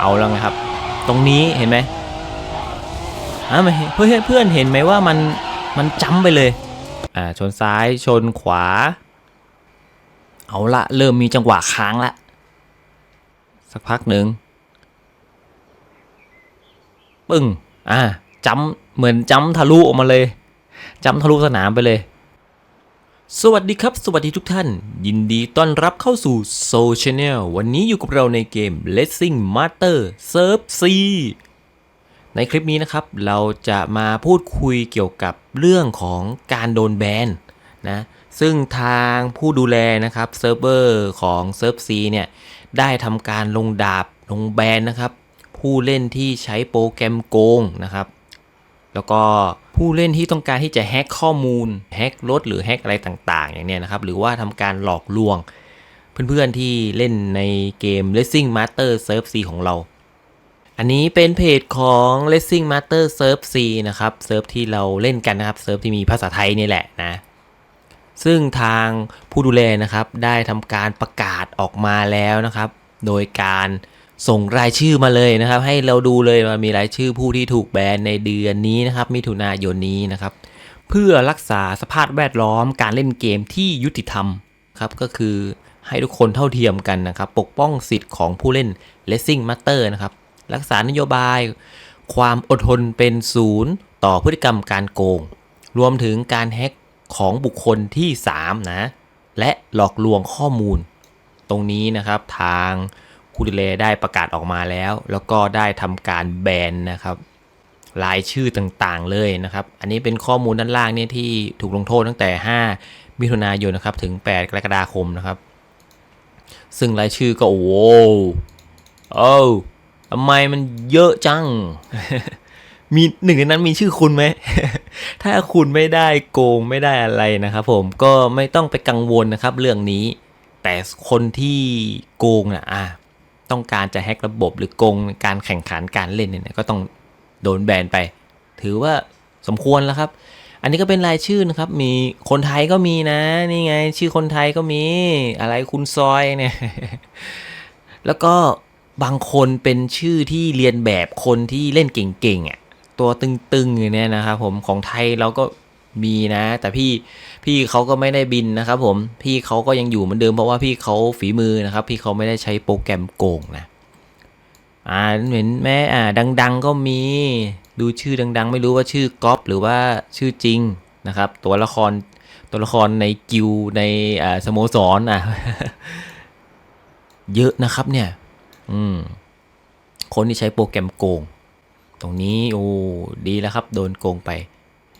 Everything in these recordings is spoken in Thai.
เอาแล้วไงครับ ตรงนี้เห็นไหมอ่าไม่เห็นเพื่อนเพื่อนเห็นไหมว่ามันมันจ้ำไปเลย อ่าชนซ้ายชนขวา เอาละเริ่มมีจังหวะค้างละสักพักหนึ่งปึ้งอ่าจ้ำเหมือนจ้ำทะลุออกมาเลยจ้ำทะลุสนามไปเลย สวัสดีครับ สวัสดีทุกท่าน ยินดีต้อนรับเข้าสู่ Soul Channel วันนี้อยู่กับเราในเกม Racing Master Serve C ในคลิปนี้นะครับ เราจะมาพูดคุยเกี่ยวกับเรื่องของการโดนแบนนะซึ่งทางผู้ดูแลนะครับเซิร์ฟเวอร์ของ s e r v C เนี่ย ได้ทำการลงดาบลงแบนนะครับ ผู้เล่นที่ใช้โปรแกรมโกงนะครับ แล้วก็ผู้เล่นที่ต้องการที่จะแฮ็กข้อมูลแฮ็กรถหรือแฮ็กอะไรต่าง ๆ อย่างเนี้ยนะครับ หรือว่าทำการหลอกลวง เพื่อนๆที่เล่นในเกม Racing Master Serve C ของเรา อันนี้เป็นเพจของ Racing Master Serve C นะครับเซิร์ฟที่เราเล่นกันนะครับเซิร์ฟที่มีภาษาไทยนี่แหละนะซึ่งทางผู้ดูแลนะครับได้ทำการประกาศออกมาแล้วนะครับ โดยการ ส่งรายชื่อมาเลยนะครับ ให้เราดูเลยว่ามีรายชื่อผู้ที่ถูกแบนในเดือนนี้นะครับ มิถุนายนนี้นะครับ เพื่อรักษาสภาพแวดล้อมการเล่นเกมที่ยุติธรรมครับก็คือให้ทุกคนเท่าเทียมกันนะครับ ปกป้องสิทธิ์ของผู้เล่น Racing Master นะครับ รักษานโยบาย ความอดทนเป็นศูนย์ต่อพฤติกรรมการโกง รวมถึงการแฮ็กของบุคคลที่ 3 นะ และหลอกลวงข้อมูล ตรงนี้นะครับทาง ผู้ดูแลได้ประกาศออกมาแล้ว แล้วก็ได้ทำการแบนนะครับรายชื่อต่างๆเลยนะครับ อันนี้เป็นข้อมูลด้านล่างเนี่ยที่ถูกลงโทษตั้งแต่ 5 มิถุนายนนะครับถึง 8 กรกฎาคมนะครับ ซึ่งรายชื่อก็โอ้โหโอ้ทำไมมันเยอะจัง มีหนึ่งในนั้นมีชื่อคุณไหม ถ้าคุณไม่ได้โกงไม่ได้อะไรนะครับผมก็ไม่ต้องไปกังวลนะครับเรื่องนี้ แต่คนที่โกงนะอะ ต้องการจะแฮกระบบหรือโกงการแข่งขันการเล่นเนี่ยก็ต้องโดนแบนไป ถือว่าสมควรแล้วครับ อันนี้ก็เป็นรายชื่อนะครับ มีคนไทยก็มีนะ นี่ไง ชื่อคนไทยก็มี อะไรคุณซอยเนี่ย แล้วก็บางคนเป็นชื่อที่เรียนแบบคนที่เล่นเก่งๆอะ ตัวตึงๆอย่างเนี้ยนะครับผม ของไทยเราก็ มีนะ แต่พี่พี่เขาก็ไม่ได้บินนะครับผมพี่เขาก็ยังอยู่เหมือนเดิมเพราะว่าพี่เขาฝีมือนะครับ พี่เขาไม่ได้ใช้โปรแกรมโกงนะอ่าเห็นแม่อ่าดัง ๆ ก็มีดูชื่อดัง ๆ ไม่รู้ว่าชื่อก๊อฟหรือว่าชื่อจริงนะครับ ตัวละครตัวละครในกิลด์ในอ่าสโมสรอะเยอะนะครับเนี่ย อืม คนที่ใช้โปรแกรมโกง ตรงนี้โอ้ดีแล้วครับ โดนโกงไป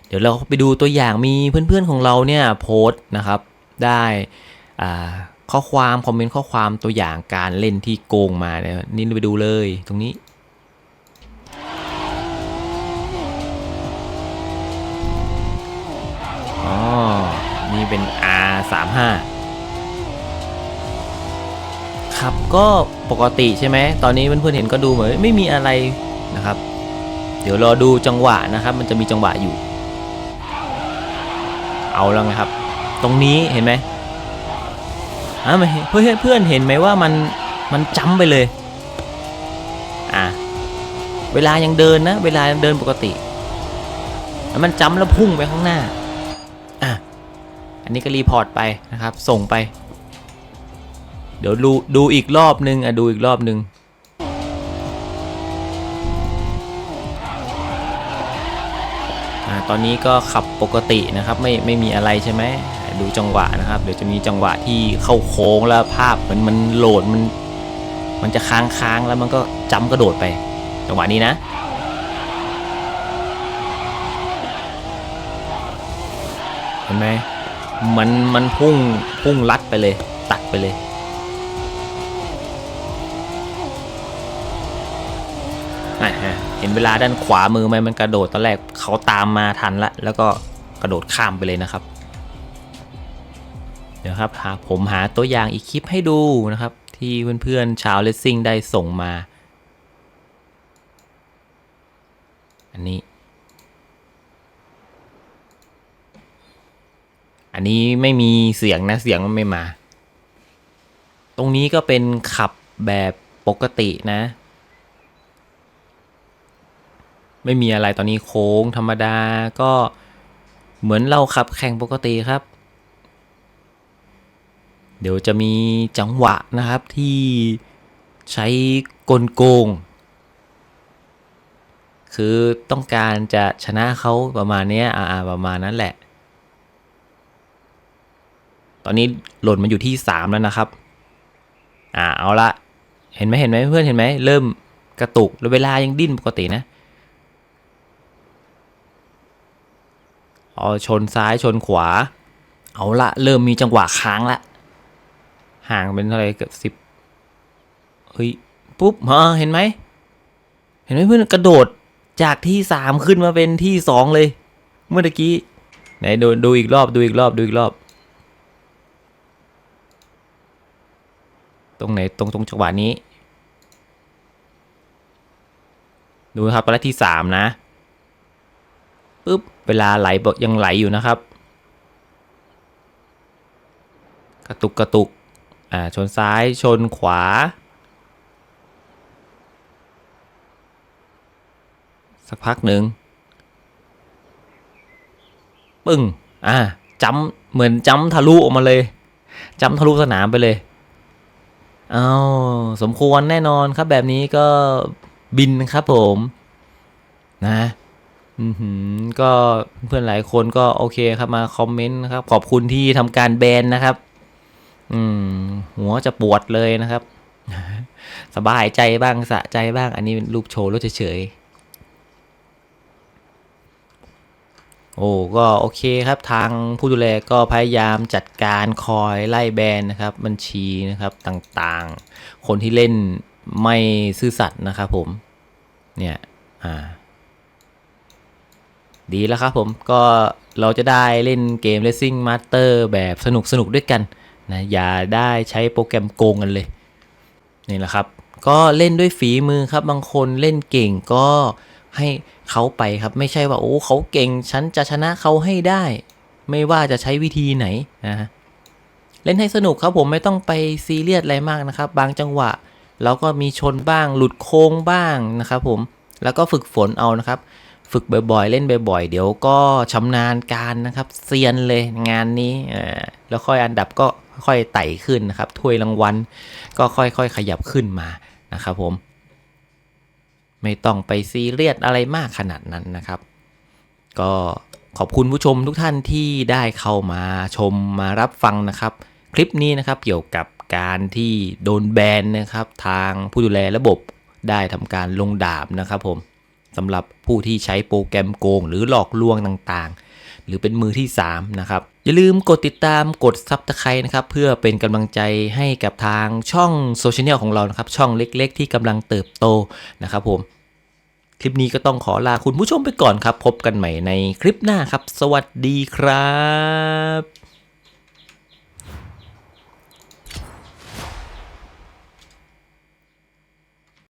เดี๋ยวเราไปดูตัวอย่างมีเพื่อนๆของเราเนี่ยโพสต์นะครับ ได้ข้อความคอมเมนต์ข้อความตัวอย่างการเล่นที่โกงมาเนี่ยนี่ไปดูเลยตรงนี้อ๋อนี่เป็น R35 ครับก็ปกติใช่ไหมตอนนี้เพื่อนๆเห็นก็ดูเหมือนไม่มีอะไรนะครับ เดี๋ยวรอดูจังหวะนะครับ มันจะมีจังหวะอยู่ เอาแล้วไงครับ ตรงนี้เห็นไหมอ่าไม่เห็นเพื่อนเพื่อนเห็นไหมว่ามันมันจ้ำไปเลย อะเวลายังเดินนะ เวลายังเดินปกติ แล้วมันจ้ำแล้วพุ่งไปข้างหน้า อะ อันนี้ก็รีพอร์ตไปนะครับ ส่งไป เดี๋ยวดูดูอีกรอบนึงอะดูอีกรอบนึง ตอนนี้ก็ขับปกตินะครับ ไม่ไม่มีอะไรใช่ไหมดูจังหวะนะครับเดี๋ยวจะมีจังหวะที่เข้าโค้งแล้วภาพเหมือนมันโหลดมัน มันจะค้างค้างแล้วมันก็จำกระโดดไป จังหวะนี้นะเห็นไหมมันมันพุ่งพุ่งลัดไปเลย ตัดไปเลย อะฮะ เห็นเวลาด้านขวามือไหมมันกระโดดตอนแรกเขาตามมาทันละ แล้วก็กระโดดข้ามไปเลยนะครับ เดี๋ยวครับหาผมหาตัวอย่างอีกคลิปให้ดูนะครับ ที่เพื่อนๆชาวเลสซิ่งได้ส่งมา อันนี้ อันนี้ไม่มีเสียงนะเสียงมันไม่มา ตรงนี้ก็เป็นขับแบบปกตินะ ไม่มีอะไรตอนนี้โค้งธรรมดาก็เหมือนเราขับแข่งปกติครับ เดี๋ยวจะมีจังหวะนะครับที่ใช้กลโกง คือต้องการจะชนะเขาประมาณเนี้ยอ่าประมาณนั้นแหละ ตอนนี้หล่นมาอยู่ที่สามแล้วนะครับ อ่าเอาละเห็นไหมเห็นไหมเพื่อนเห็นไหมเริ่มกระตุกแล้วเวลายังดิ้นปกตินะ เอาชนซ้ายชนขวา เอาละเริ่มมีจังหวะค้างละห่างเป็นเท่าไรเกือบสิบเฮ้ยปุ๊บมาเห็นไหมเห็นไหมเพื่อนกระโดดจากที่สามขึ้นมาเป็นที่สองเลย เมื่อกี้ไหนดูดูอีกรอบดูอีกรอบดูอีกรอบ ตรงไหนตรงตรงจังหวะนี้ ดูนะครับตอนแรกที่สามนะปุ๊บ เวลาไหลบอกยังไหลอยู่นะครับ กระตุกกระตุกอ่าชนซ้ายชนขวา สักพักหนึ่งปึ้งอ่าจำเหมือนจำทะลุออกมาเลยจำทะลุสนามไปเลยเอาสมควรแน่นอนครับแบบนี้ก็บินครับผมนะ ก็เพื่อนหลายคนก็โอเคครับมาคอมเมนต์นะครับ ขอบคุณที่ทำการแบนนะครับ อืม หัวจะปวดเลยนะครับ สบายใจบ้างสะใจบ้าง อันนี้เป็นรูปโชว์รถเฉยๆโอ้ก็โอเคครับทางผู้ดูแลก็พยายามจัดการคอยไล่แบนนะครับ บัญชีนะครับต่างๆ คนที่เล่นไม่ซื่อสัตย์นะครับผม เนี่ย อ่า ดีแล้วครับผมก็เราจะได้เล่นเกม Racing Master แบบสนุกสนุกด้วยกันนะอย่าได้ใช้โปรแกรมโกงกันเลย นี่แหละครับ ก็เล่นด้วยฝีมือครับ บางคนเล่นเก่งก็ให้เขาไปครับ ไม่ใช่ว่าโอ้เขาเก่ง ฉันจะชนะเขาให้ได้ ไม่ว่าจะใช้วิธีไหนนะเล่นให้สนุกครับผมไม่ต้องไปซีเรียสอะไรมากนะครับ บางจังหวะเราก็มีชนบ้างหลุดโค้งบ้างนะครับผมแล้วก็ฝึกฝนเอานะครับ ฝึกบ่อยๆ เล่นบ่อยๆ เดี๋ยวก็ชำนาญการนะครับเซียนเลยงานนี้แล้วค่อยอันดับก็ค่อยไต่ขึ้นนะครับถ้วยรางวัลก็ค่อยๆ ขยับขึ้นมานะครับผม ไม่ต้องไปซีเรียสอะไรมากขนาดนั้นนะครับ ก็ขอบคุณผู้ชมทุกท่านที่ได้เข้ามาชมมารับฟังนะครับ คลิปนี้นะครับเกี่ยวกับการที่โดนแบนนะครับ ทางผู้ดูแลระบบได้ทำการลงดาบนะครับผม สำหรับผู้ที่ใช้โปรแกรมโกง หรือหลอกลวงต่างๆ หรือเป็นมือที่ 3 นะครับ อย่าลืมกดติดตามกดซับสไครต์นะครับ เพื่อเป็นกำลังใจให้กับทางช่องโซเชียลของเรานะครับ ช่องเล็ก ๆ ที่กำลังเติบโตนะครับผม คลิปนี้ก็ต้องขอลาคุณผู้ชมไปก่อนครับ พบกันใหม่ในคลิปหน้าครับ สวัสดีครับ